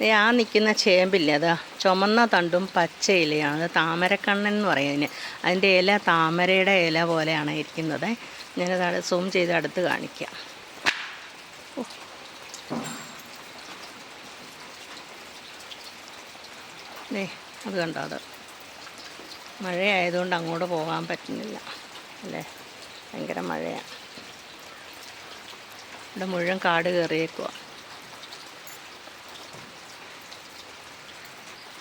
ആ നിൽക്കുന്ന ചേമ്പില്ലേ അത് ചുമന്ന തണ്ടും പച്ച ഇലയാണ് താമരക്കണ്ണൻ എന്ന് പറയും അതിന്. അതിന്റെ ഇല താമരയുടെ ഇല പോലെയാണ് ഇരിക്കുന്നത്. ഞാനത് സൂം ചെയ്ത് അടുത്ത് കാണിക്കാം. ദേ അത് കണ്ടോ അത്. മഴയായതുകൊണ്ട് അങ്ങോട്ട് പോകാൻ പറ്റുന്നില്ല അല്ലേ? ഭയങ്കര മഴയാണ് ഇവിടെ മുഴുവൻ കാട് കയറിയേക്കുക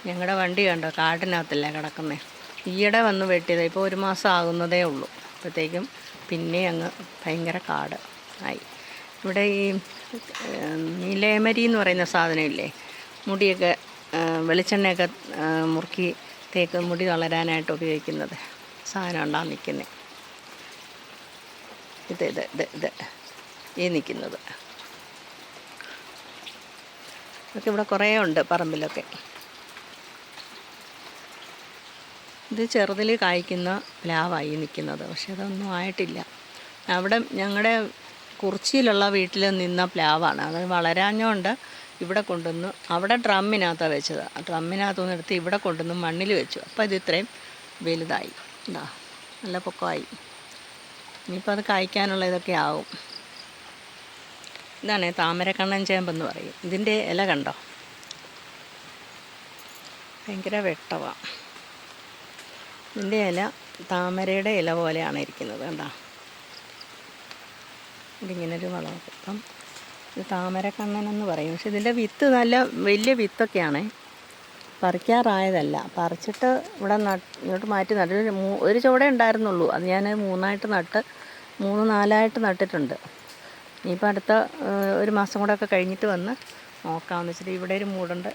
ഞങ്ങളുടെ വണ്ടി കണ്ടോ? കാട്ടിനകത്തല്ലേ കിടക്കുന്നത് ഈയിടെ വന്ന് വെട്ടിയത്. ഇപ്പോൾ ഒരു മാസം ആകുന്നതേ ഉള്ളൂ. അപ്പോഴത്തേക്കും പിന്നെ അങ്ങ് ഭയങ്കര കാട് ആയി. ഇവിടെ ഈ നീലേമരി എന്ന് പറയുന്ന സാധനമില്ലേ? മുടിയൊക്കെ വെളിച്ചെണ്ണയൊക്കെ മുറുക്കി തേക്ക് മുടി വളരാനായിട്ട് ഉപയോഗിക്കുന്നത് സാധനം ഉണ്ടാകും നിൽക്കുന്നത് ഇത് ഇത് ഇത് ഇത് ഈ നിൽക്കുന്നത് ഇതൊക്കെ ഇവിടെ കുറേ ഉണ്ട് പറമ്പിലൊക്കെ. ഇത് ചെറുതിൽ കായ്ക്കുന്ന പ്ലാവായി നിൽക്കുന്നത് പക്ഷെ അതൊന്നും ആയിട്ടില്ല. അവിടെ ഞങ്ങളുടെ കുറിച്ചിയിലുള്ള വീട്ടിൽ നിന്ന പ്ലാവാണ്. അത് വളരാഞ്ഞോണ്ട് ഇവിടെ കൊണ്ടുവന്ന് അവിടെ ഡ്രമ്മിനകത്താണ് വെച്ചത്. ആ ഡ്രമ്മിനകത്തു നിന്നെടുത്ത് ഇവിടെ കൊണ്ടുവന്ന് മണ്ണിൽ വെച്ചു. അപ്പോൾ ഇത് ഇത്രയും വലുതായി. എന്താ നല്ല പൊക്കമായി. ഇനിയിപ്പോൾ അത് കായ്ക്കാനുള്ള ഇതൊക്കെ ആവും. ഇതാണ് താമരക്കണ്ണൻ ചേമ്പെന്ന് പറയും. ഇതിന്റെ ഇല കണ്ടോ? ഭയങ്കര വെട്ടമാണ് ഇതിന്റെ ഇല താമരയുടെ ഇല പോലെയാണ് ഇരിക്കുന്നത് കണ്ടോ? ഇതിങ്ങനൊരു വളമൊക്കെ അപ്പം ഇത് താമരക്കണ്ണനെന്ന് പറയും. പക്ഷെ ഇതിന്റെ വിത്ത് നല്ല വലിയ വിത്തൊക്കെയാണ്. പറിക്കാറായതല്ല. പറിച്ചിട്ട് ഇവിടെ നട്ട് ഇങ്ങോട്ട് മാറ്റി നട്ട്. ഒരു ചുവടെ ഉണ്ടായിരുന്നുള്ളൂ. അത് ഞാൻ മൂന്നായിട്ട് നട്ട് മൂന്ന് നാലായിട്ട് നട്ടിട്ടുണ്ട്. ഇനിയിപ്പോൾ അടുത്ത ഒരു മാസം കൂടെ ഒക്കെ കഴിഞ്ഞിട്ട് വന്ന് നോക്കാമെന്ന് വെച്ചിട്ട് ഇവിടെ ഒരു മൂടുണ്ട്.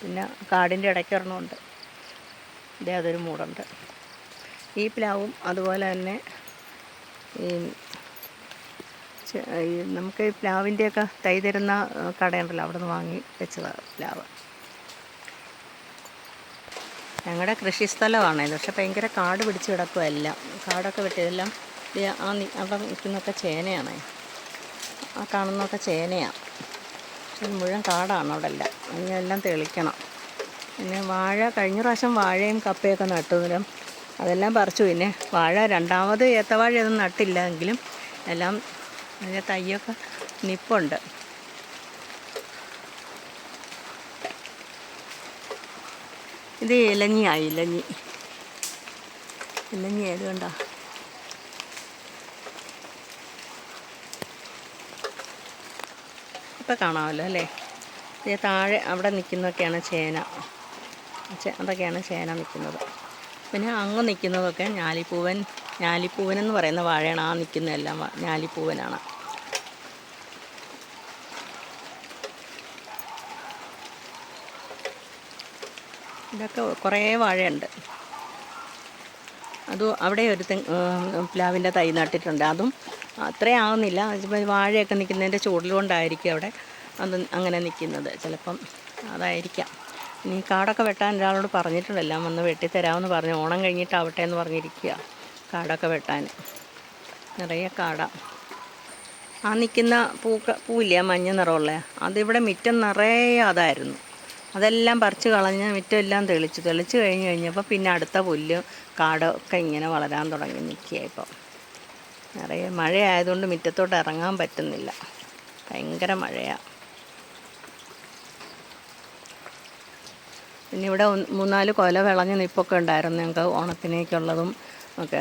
പിന്നെ കാടിന്റെ ഇടയ്ക്ക് ഒരെണ്ണമുണ്ട്. ഇതേ അതൊരു മൂടുണ്ട്. ഈ പ്ലാവും അതുപോലെ തന്നെ ഈ നമുക്ക് ഈ പ്ലാവിന്റെയൊക്കെ തൈ തരുന്ന കടയുണ്ടല്ലോ അവിടെ നിന്ന് വാങ്ങി വെച്ചതാണ് പ്ലാവ്. ഞങ്ങളുടെ ഇത്. പക്ഷെ ഭയങ്കര കാട് പിടിച്ച് കിടക്കുക കാടൊക്കെ വെട്ടിയതെല്ലാം ആ അവിടെ നിൽക്കുന്നൊക്കെ ചേനയാണ്. ആ കാണുന്നൊക്കെ ചേനയാണ് പക്ഷെ മുഴുവൻ കാടാണ് അവിടെ എല്ലാം ഇനി തെളിക്കണം. പിന്നെ വാഴ കഴിഞ്ഞ പ്രാവശ്യം വാഴയും കപ്പയൊക്കെ നട്ടതിലും അതെല്ലാം പറിച്ചു. പിന്നെ വാഴ രണ്ടാമത് ഏത്തവാഴയൊന്നും നട്ടില്ല എങ്കിലും എല്ലാം അതിന്റെ തയ്യൊക്കെ നിപ്പുണ്ട്. ഇത് ഇലഞ്ഞിയായി ഇലഞ്ഞി. ഇലഞ്ഞി ആയതുകൊണ്ടാ കണ്ടോ. ഇപ്പം കാണാമല്ലോ അല്ലേ? താഴെ അവിടെ നിൽക്കുന്നതൊക്കെയാണ് ചേന. അതൊക്കെയാണ് ചേന നിൽക്കുന്നത് പിന്നെ അങ്ങ് നിൽക്കുന്നതൊക്കെ ഞാലിപ്പൂവൻ ഞാലിപ്പൂവൻ എന്ന് പറയുന്ന വാഴയാണ് ആ നിൽക്കുന്നതെല്ലാം ഞാലിപ്പൂവനാണ്. ഇതൊക്കെ കുറേ വാഴയുണ്ട്. അത് അവിടെ ഒരു തെ പ്ലാവിന്റെ തൈ നട്ടിട്ടുണ്ട്. അതും അത്രയും ആവുന്നില്ല. വാഴയൊക്കെ നിൽക്കുന്നതിന്റെ ചൂടിലുകൊണ്ടായിരിക്കും അവിടെ അത് അങ്ങനെ നിൽക്കുന്നത്. ചിലപ്പം അതായിരിക്കാം. ഇനി കാടൊക്കെ വെട്ടാൻ ഒരാളോട് പറഞ്ഞിട്ടുണ്ട്. എല്ലാം വന്ന് വെട്ടിത്തരാമെന്ന് പറഞ്ഞു. ഓണം കഴിഞ്ഞിട്ടാവട്ടെ എന്ന് പറഞ്ഞിരിക്കുക. കാടൊക്കെ വെട്ടാൻ. നിറയെ കാട. ആ നിൽക്കുന്ന പൂക്ക പൂവില്ല മഞ്ഞ നിറമുള്ള? അതിവിടെ മുറ്റം നിറയെ അതായിരുന്നു. അതെല്ലാം പറിച്ച് കളഞ്ഞ് മുറ്റം എല്ലാം തെളിച്ചു. തെളിച്ച് കഴിഞ്ഞ് കഴിഞ്ഞപ്പോൾ പിന്നെ അടുത്ത പുല്ല് കാടൊക്കെ ഇങ്ങനെ വളരാൻ തുടങ്ങി നിൽക്കുക ഇപ്പോൾ. നിറയെ മഴയായതുകൊണ്ട് മുറ്റത്തോട്ട് ഇറങ്ങാൻ പറ്റുന്നില്ല. ഭയങ്കര മഴയാണ്. പിന്നെ ഇവിടെ മൂന്നാൽ കൊല വിളഞ്ഞ് നിപ്പൊക്കെ ഉണ്ടായിരുന്നു ഞങ്ങൾക്ക് ഓണത്തിനേക്കുള്ളതും ഒക്കെ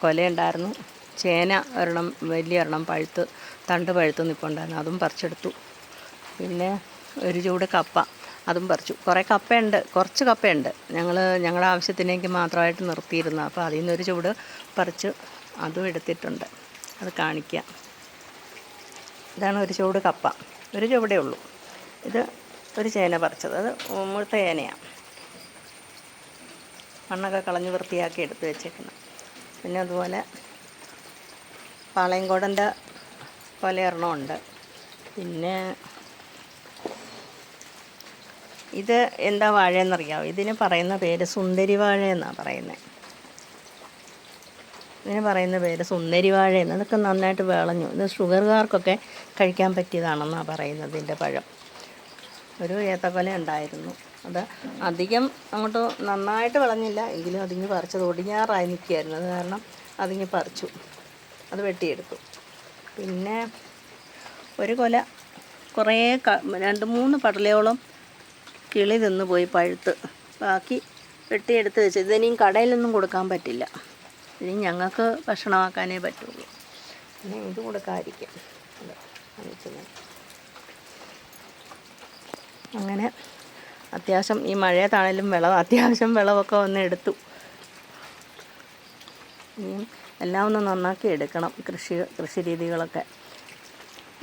കൊലയുണ്ടായിരുന്നു. ചേന ഒരെണ്ണം വലിയ ഒരെണ്ണം പഴുത്ത് തണ്ട് പഴുത്ത് നിപ്പുണ്ടായിരുന്നു. അതും പറിച്ചെടുത്തു. പിന്നെ ഒരു ചൂട് കപ്പ അതും പറിച്ചു. കുറേ കപ്പയുണ്ട് കുറച്ച് കപ്പയുണ്ട്. ഞങ്ങൾ ഞങ്ങളുടെ ആവശ്യത്തിനേക്ക് മാത്രമായിട്ട് നിർത്തിയിരുന്നു. അപ്പോൾ അതിൽ നിന്നൊരു ചൂട് പറിച്ച് അതും എടുത്തിട്ടുണ്ട്. അത് കാണിക്കാം. ഇതാണ് ഒരു ചൂട് കപ്പ. ഒരു ചുവടേ ഉള്ളൂ. ഇത് ഒരു ചേന പറിച്ചത്. അത് മുഴുത്ത ചേനയാണ് മണ്ണൊക്കെ കളഞ്ഞ് വൃത്തിയാക്കി എടുത്ത് വെച്ചേക്കണം പിന്നെ അതുപോലെ പാളയംകോടന്റെ കൊലയൊരെണ്ണമുണ്ട് പിന്നെ ഇത് എന്താ വാഴയെന്നറിയാമോ ഇതിന് പറയുന്ന പേര് സുന്ദരി വാഴ എന്നാണ് പറയുന്നത് ഇതിന് പറയുന്ന പേര് സുന്ദരി വാഴ എന്ന് നന്നായിട്ട് വിളഞ്ഞു. ഇത് ഷുഗറുകാർക്കൊക്കെ കഴിക്കാൻ പറ്റിയതാണെന്നാണ് പറയുന്നത് ഇതിന്റെ പഴം. ഒരു ഏത്തക്കൊല ഉണ്ടായിരുന്നു. അത് അധികം അങ്ങോട്ട് നന്നായിട്ട് വിളഞ്ഞില്ല. എങ്കിലും അതിങ്ങ് പറിച്ചത് ഒടിഞ്ഞാറായി നിൽക്കുകയായിരുന്നു. അത് കാരണം അതിങ്ങ് പറിച്ചു. അത് വെട്ടിയെടുത്തു. പിന്നെ ഒരു കൊല കുറേ ക രണ്ട് മൂന്ന് പടലയോളം കിളി നിന്ന് പോയി പഴുത്ത്. ബാക്കി വെട്ടിയെടുത്ത് വെച്ച്. ഇതിനിയും കടയിലൊന്നും കൊടുക്കാൻ പറ്റില്ല. ഇനി ഞങ്ങൾക്ക് ഭക്ഷണമാക്കാനേ പറ്റുള്ളൂ. പിന്നെ ഇത് കൊടുക്കാതിരിക്കാം. അത് അങ്ങനെ അത്യാവശ്യം ഈ മഴയത്താണേലും വിളവ് അത്യാവശ്യം വിളവൊക്കെ ഒന്ന് എടുത്തു. എല്ലാം ഒന്ന് നന്നാക്കി എടുക്കണം കൃഷി കൃഷി രീതികളൊക്കെ.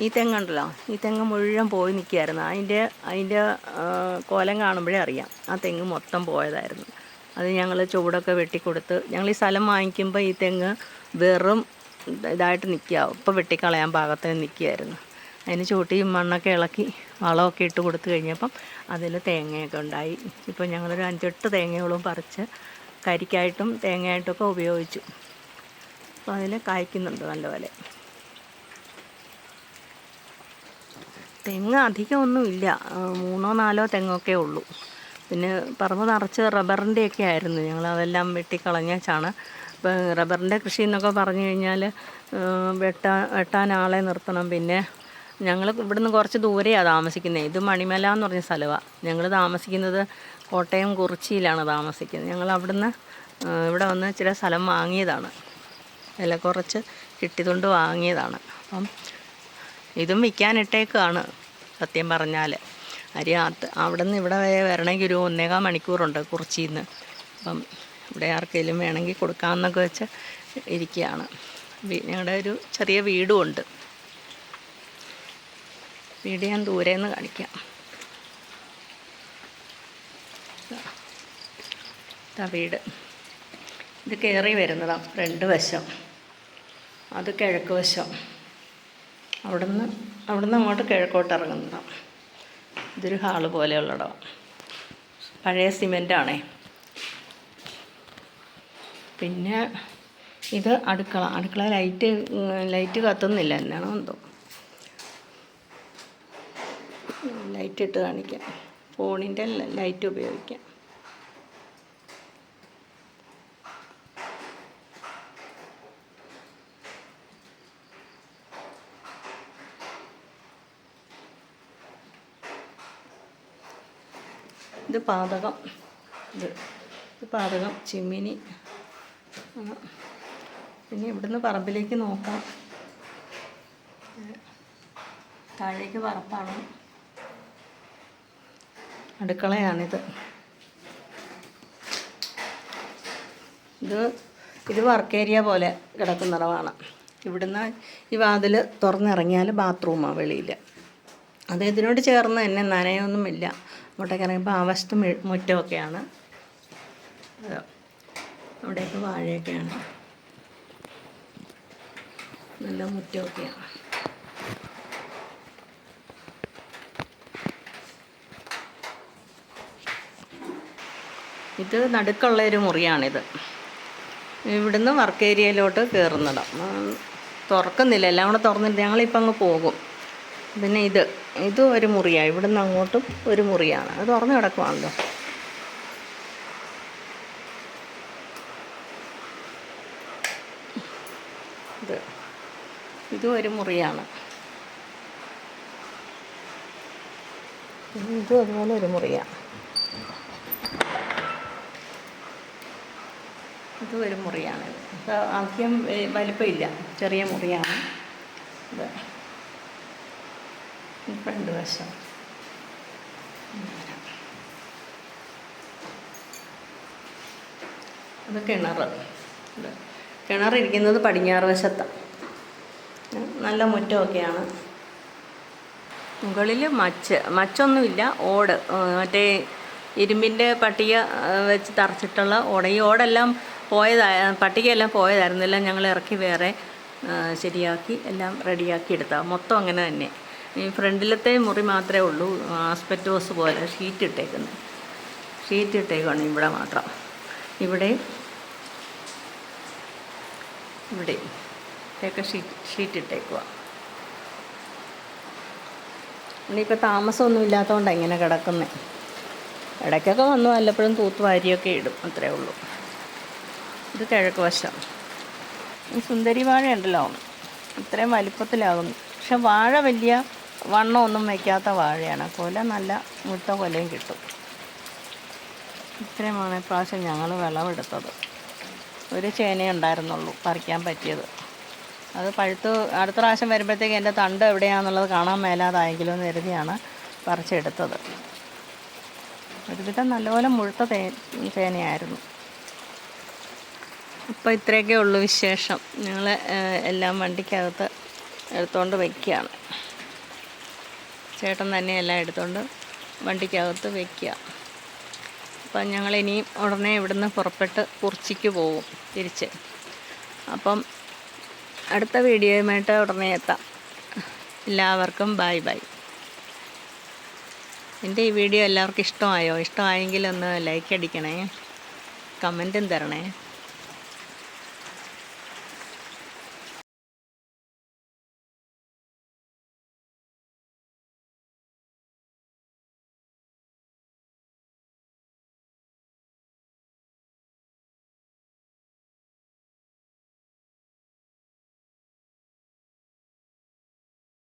ഈ തെങ്ങുണ്ടല്ലോ ഈ തെങ്ങ് മുഴുവൻ പോയി നിൽക്കുകയായിരുന്നു. അതിന്റെ അതിന്റെ കോലം കാണുമ്പോഴേ അറിയാം ആ തെങ്ങ് മൊത്തം പോയതായിരുന്നു. അത് ഞങ്ങൾ ചൂടൊക്കെ വെട്ടിക്കൊടുത്ത് ഞങ്ങൾ ഈ സ്ഥലം വാങ്ങിക്കുമ്പോൾ ഈ തെങ്ങ് വെറും ഇതായിട്ട് നിൽക്കുക ഇപ്പോൾ വെട്ടിക്കളയാൻ പാകത്തിന് നിൽക്കുകയായിരുന്നു. അതിന് ചൂട്ടി മണ്ണൊക്കെ ഇളക്കി വളമൊക്കെ ഇട്ട് കൊടുത്തു കഴിഞ്ഞപ്പം അതിൽ തേങ്ങയൊക്കെ ഉണ്ടായി. ഇപ്പോൾ ഞങ്ങളൊരു അഞ്ചെട്ട് തേങ്ങയോളം പറിച്ച് കരിക്കായിട്ടും തേങ്ങയായിട്ടൊക്കെ ഉപയോഗിച്ചു. അപ്പോൾ അതിൽ കായ്ക്കുന്നുണ്ട് നല്ലപോലെ. തെങ്ങ് അധികമൊന്നുമില്ല മൂന്നോ നാലോ തെങ്ങൊക്കെ ഉള്ളൂ. പിന്നെ പറമ്പ് നിറച്ച് റബ്ബറിന്റെയൊക്കെ ആയിരുന്നു. ഞങ്ങൾ അതെല്ലാം വെട്ടിക്കളഞ്ഞാണ് ഇപ്പം റബ്ബറിന്റെ കൃഷി എന്നൊക്കെ പറഞ്ഞു കഴിഞ്ഞാൽ വെട്ടാൻ വെട്ടാൻ ആളെ നിർത്തണം. പിന്നെ ഞങ്ങൾ ഇവിടുന്ന് കുറച്ച് ദൂരെയാണ് താമസിക്കുന്നത് ഇത് മണിമല എന്ന് പറഞ്ഞ സ്ഥലമാണ് ഞങ്ങൾ താമസിക്കുന്നത് കോട്ടയം കുറിച്ചിയിലാണ് താമസിക്കുന്നത് ഞങ്ങൾ അവിടുന്ന് ഇവിടെ വന്ന് ചില സ്ഥലം വാങ്ങിയതാണ്. വില കുറച്ച് കിട്ടിയതുകൊണ്ട് വാങ്ങിയതാണ്. അപ്പം ഇതും വിൽക്കാനിട്ടേക്കാണ് സത്യം പറഞ്ഞാൽ അരി അത് അവിടെ നിന്ന് ഇവിടെ വരെ വരണമെങ്കിൽ ഒരു ഒന്നേകാൽ മണിക്കൂറുണ്ട് കുറിച്ചിന്ന്. അപ്പം ഇവിടെ ആർക്കെങ്കിലും വേണമെങ്കിൽ കൊടുക്കാമെന്നൊക്കെ വെച്ച് ഇരിക്കുകയാണ് ഞങ്ങളുടെ ഒരു ചെറിയ വീടും വീട് ഞാൻ ദൂരെ നിന്ന് കാണിക്കാം വീട്. ഇത് കയറി വരുന്നതാണ് ഫ്രണ്ട് വശം. അത് കിഴക്ക് വശം. അവിടുന്ന് അവിടുന്ന് അങ്ങോട്ട് കിഴക്കോട്ട് ഇറങ്ങുന്നതാണ് ഇതൊരു ഹാൾ പോലെയുള്ളടോ. പഴയ സിമെന്റാണേ പിന്നെ ഇത് അടുക്കള. അടുക്കള ലൈറ്റ് ലൈറ്റ് കത്തുന്നില്ല എന്നാണോ എന്തോ. ലൈറ്റ് ഇട്ട് കാണിക്കാം. ഫോണിന്റെ ലൈറ്റ് ഉപയോഗിക്കാം. ഇത് പാതകം. ഇത് ഇത് പാതകം ചിമ്മിനി. പിന്നെ ഇവിടുന്ന് പറമ്പിലേക്ക് നോക്കാം. താഴേക്ക് പറപ്പാണ് അടുക്കളയാണിത്. ഇത് ഇത് വർക്ക് ഏരിയ പോലെ കിടക്കുന്നിടമാണ്. ഇവിടുന്ന് ഈ വാതിൽ തുറന്നിറങ്ങിയാൽ ബാത്റൂമാണ് വെളിയിൽ. അത് ഇതിനോട് ചേർന്ന് തന്നെ നനയൊന്നുമില്ല. അങ്ങോട്ടേക്ക് ഇറങ്ങിയപ്പോൾ ആ ആവശ്യത്ത് മുറ്റമൊക്കെയാണ്. അവിടെയൊക്കെ വാഴയൊക്കെയാണ്. നല്ല മുറ്റമൊക്കെയാണ്. ഇത് നടുക്കുള്ള ഒരു മുറിയാണിത്. ഇവിടുന്ന് വർക്ക് ഏരിയയിലോട്ട് കയറുന്നിടം തുറക്കുന്നില്ല. എല്ലാം കൂടെ തുറന്നിട്ട് ഞങ്ങളിപ്പോൾ അങ്ങ് പോകും. പിന്നെ ഇത് ഇത് ഒരു മുറിയാണ് ഇവിടുന്ന് അങ്ങോട്ടും ഒരു മുറിയാണ്. അത് തുറന്നു കിടക്കുവാണല്ലോ. ഇത് ഇതും ഒരു മുറിയാണ്. ഇതും അതുപോലെ ഒരു മുറിയാണ് ഇത് ഒരു മുറിയാണ്. അപ്പോൾ അധികം വലിപ്പമില്ല. ചെറിയ മുറിയാണ്. ഇത് ഫ്രണ്ട് വശം. അത് കിണർ ഇത് കിണറിരിക്കുന്നത് പടിഞ്ഞാറ് വശത്താണ് നല്ല മുറ്റമൊക്കെയാണ്. മുകളിൽ മച്ച് മച്ചൊന്നുമില്ല. ഓട് മറ്റേ ഇരുമ്പിന്റെ പട്ടിക വെച്ച് തറച്ചിട്ടുള്ള ഓട്. ഈ ഓടെല്ലാം പോയതായ പട്ടികയെല്ലാം പോയതായിരുന്നു എല്ലാം ഞങ്ങൾ ഇറക്കി വേറെ ശരിയാക്കി എല്ലാം റെഡിയാക്കി എടുത്താൽ മൊത്തം അങ്ങനെ തന്നെ. ഈ ഫ്രണ്ടിലത്തെ മുറി മാത്രമേ ഉള്ളൂ ആസ്പെറ്റോസ് പോലെ ഷീറ്റ് ഇട്ടേക്കുന്നത്. ഷീറ്റ് ഇട്ടേക്കാണ് ഇവിടെ മാത്രം. ഇവിടെ ഇവിടെ ഇവിടെയൊക്കെ ഷീറ്റ് ഷീറ്റ് ഇട്ടേക്കുക ഇനിയിപ്പോൾ താമസമൊന്നും ഇല്ലാത്തതുകൊണ്ടാണ് ഇങ്ങനെ കിടക്കുന്നത് ഇടയ്ക്കൊക്കെ വന്നു വല്ലപ്പോഴും തൂത്ത് വാരിയൊക്കെ ഇടും അത്രേ ഉള്ളൂ. ഇത് കിഴക്ക് വശം. ഈ സുന്ദരി വാഴ ഉണ്ടല്ലോ ഇത്രയും വലിപ്പത്തിലാകുന്നു. പക്ഷെ വാഴ വലിയ വണ്ണമൊന്നും വയ്ക്കാത്ത വാഴയാണ്. കൊല നല്ല മുട്ട കൊലയും കിട്ടും. ഇത്രയുമാണ് ഇപ്രാവശ്യം ഞങ്ങൾ വിളവെടുത്തത്. ഒരു ചേന ഉണ്ടായിരുന്നുള്ളൂ പറിക്കാൻ പറ്റിയത്. അത് പഴുത്ത് അടുത്ത പ്രാവശ്യം വരുമ്പോഴത്തേക്ക് എന്റെ തണ്ട് എവിടെയാണെന്നുള്ളത് കാണാൻ മേലാതായെങ്കിലും എന്ന് കരുതിയാണ് പറിച്ചെടുത്തത്. ഒരുവിധം നല്ലപോലെ മുഴുത്ത തേ ചേനയായിരുന്നു. അപ്പോൾ ഇത്രയൊക്കെ ഉള്ളൂ വിശേഷം. ഞങ്ങൾ എല്ലാം വണ്ടിക്കകത്ത് എടുത്തുകൊണ്ട് വയ്ക്കുകയാണ് ചേട്ടൻ തന്നെ എല്ലാം എടുത്തുകൊണ്ട് വണ്ടിക്കകത്ത് വയ്ക്കുക അപ്പം ഞങ്ങൾ ഇനിയും ഉടനെ ഇവിടുന്ന് പുറപ്പെട്ട് കുറിച്ചിക്ക് പോവും തിരിച്ച്. അപ്പം അടുത്ത വീഡിയോയുമായിട്ട് ഉടനെ എത്താം. എല്ലാവർക്കും ബൈ ബൈ. എന്റെ ഈ വീഡിയോ എല്ലാവർക്കും ഇഷ്ടമായോ? ഇഷ്ടമായെങ്കിൽ ഒന്ന് ലൈക്ക് അടിക്കണേ. കമന്റും തരണേ.